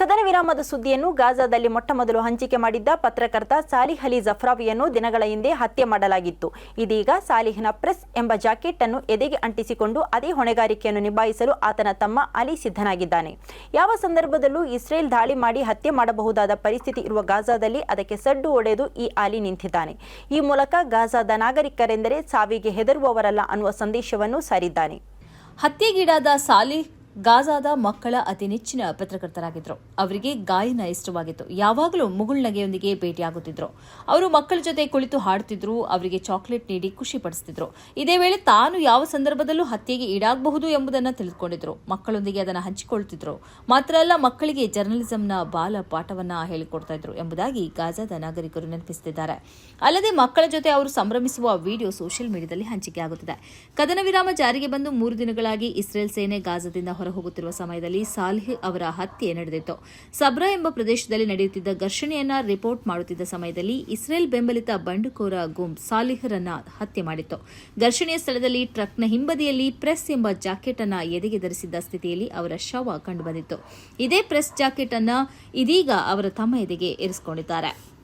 ಕದನ ವಿರಾಮದ ಸುದ್ದಿಯನ್ನು ಗಾಜಾದಲ್ಲಿ ಮೊಟ್ಟಮೊದಲು ಹಂಚಿಕೆ ಮಾಡಿದ್ದ ಪತ್ರಕರ್ತ ಸಾಲಿಹ್ ಅಲಿ ಜಫ್ರಾವಿಯನ್ನು ದಿನಗಳ ಹಿಂದೆ ಹತ್ಯೆ ಮಾಡಲಾಗಿತ್ತು. ಇದೀಗ ಸಾಲಿಹ್ನ ಪ್ರೆಸ್ ಎಂಬ ಜಾಕೆಟ್ ಅನ್ನು ಎದೆಗೆ ಅಂಟಿಸಿಕೊಂಡು ಅದೇ ಹೊಣೆಗಾರಿಕೆಯನ್ನು ನಿಭಾಯಿಸಲು ಆತನ ತಮ್ಮ ಅಲಿ ಸಿದ್ಧನಾಗಿದ್ದಾನೆ. ಯಾವ ಸಂದರ್ಭದಲ್ಲೂ ಇಸ್ರೇಲ್ ದಾಳಿ ಮಾಡಿ ಹತ್ಯೆ ಮಾಡಬಹುದಾದ ಪರಿಸ್ಥಿತಿ ಇರುವ ಗಾಜಾದಲ್ಲಿ ಅದಕ್ಕೆ ಸಡ್ಡು ಒಡೆದು ಈ ಅಲಿ ನಿಂತಿದ್ದಾನೆ. ಈ ಮೂಲಕ ಗಾಜಾದ ನಾಗರಿಕರೆಂದರೆ ಸಾವಿಗೆ ಹೆದರುವವರಲ್ಲ ಅನ್ನುವ ಸಂದೇಶವನ್ನು ಸಾರಿದ್ದಾನೆ. ಹತ್ಯೆಗೀಡಾದ ಸಾಲಿಹ್ ಗಾಜಾದ ಮಕ್ಕಳ ಅತಿ ನೆಚ್ಚಿನ ಪತ್ರಕರ್ತರಾಗಿದ್ರು. ಅವರಿಗೆ ಗಾಯನ ಇಷ್ಟವಾಗಿತ್ತು. ಯಾವಾಗಲೂ ಮುಗುಳ್ನಗೆಯೊಂದಿಗೆ ಭೇಟಿಯಾಗುತ್ತಿದ್ರು. ಅವರು ಮಕ್ಕಳ ಜೊತೆ ಕುಳಿತು ಹಾಡುತ್ತಿದ್ರು, ಅವರಿಗೆ ಚಾಕ್ಲೇಟ್ ನೀಡಿ ಖುಷಿ ಪಡಿಸುತ್ತಿದ್ರು ಇದೇ ವೇಳೆ ತಾನು ಯಾವ ಸಂದರ್ಭದಲ್ಲೂ ಹತ್ಯೆಗೆ ಈಡಾಗಬಹುದು ಎಂಬುದನ್ನು ತಿಳಿದುಕೊಂಡಿದ್ರು. ಮಕ್ಕಳೊಂದಿಗೆ ಅದನ್ನು ಹಂಚಿಕೊಳ್ತಿದ್ರು. ಮಾತ್ರ ಅಲ್ಲ, ಮಕ್ಕಳಿಗೆ ಜರ್ನಲಿಸಂನ ಬಾಲ ಪಾಠವನ್ನು ಹೇಳಿಕೊಡ್ತಾ ಇದ್ರು ಎಂಬುದಾಗಿ ಗಾಜಾದ ನಾಗರಿಕರು ನೆನಪಿಸುತ್ತಿದ್ದಾರೆ ಅಲ್ಲದೆ ಮಕ್ಕಳ ಜೊತೆ ಅವರು ಸಂಭ್ರಮಿಸುವ ವಿಡಿಯೋ ಸೋಷಿಯಲ್ ಮೀಡಿಯಾದಲ್ಲಿ ಹಂಚಿಕೆಯಾಗುತ್ತಿದೆ. ಕದನ ವಿರಾಮ ಜಾರಿಗೆ ಬಂದು ಮೂರು ದಿನಗಳಾಗಿ ಇಸ್ರೇಲ್ ಸೇನೆ ಗಾಜಾದಿಂದ ಹೊರಹೋಗುತ್ತಿರುವ ಸಮಯದಲ್ಲಿ ಸಾಲಿಹ್ ಅವರ ಹತ್ಯೆ ನಡೆದಿತ್ತು. ಸಬ್ರಾ ಎಂಬ ಪ್ರದೇಶದಲ್ಲಿ ನಡೆಯುತ್ತಿದ್ದ ಘರ್ಷಣೆಯನ್ನ ರಿಪೋರ್ಟ್ ಮಾಡುತ್ತಿದ್ದ ಸಮಯದಲ್ಲಿ ಇಸ್ರೇಲ್ ಬೆಂಬಲಿತ ಬಂಡುಕೋರ ಗುಂಪ್ ಸಾಲಿಹರನ್ನ ಹತ್ಯೆ ಮಾಡಿತ್ತು. ಘರ್ಷಣೆಯ ಸ್ಥಳದಲ್ಲಿ ಟ್ರಕ್ನ ಹಿಂಬದಿಯಲ್ಲಿ ಪ್ರೆಸ್ ಎಂಬ ಜಾಕೆಟ್ ಅನ್ನ ಎದೆಗೆ ಧರಿಸಿದ್ದ ಸ್ಥಿತಿಯಲ್ಲಿ ಅವರ ಶವ ಕಂಡುಬಂದಿತ್ತು. ಇದೇ ಪ್ರೆಸ್ ಜಾಕೆಟ್ ಅನ್ನ ಇದೀಗ ಅವರ ತಮ್ಮ ಎದೆಗೆ ಇರಿಸಿಕೊಂಡಿದ್ದಾರೆ.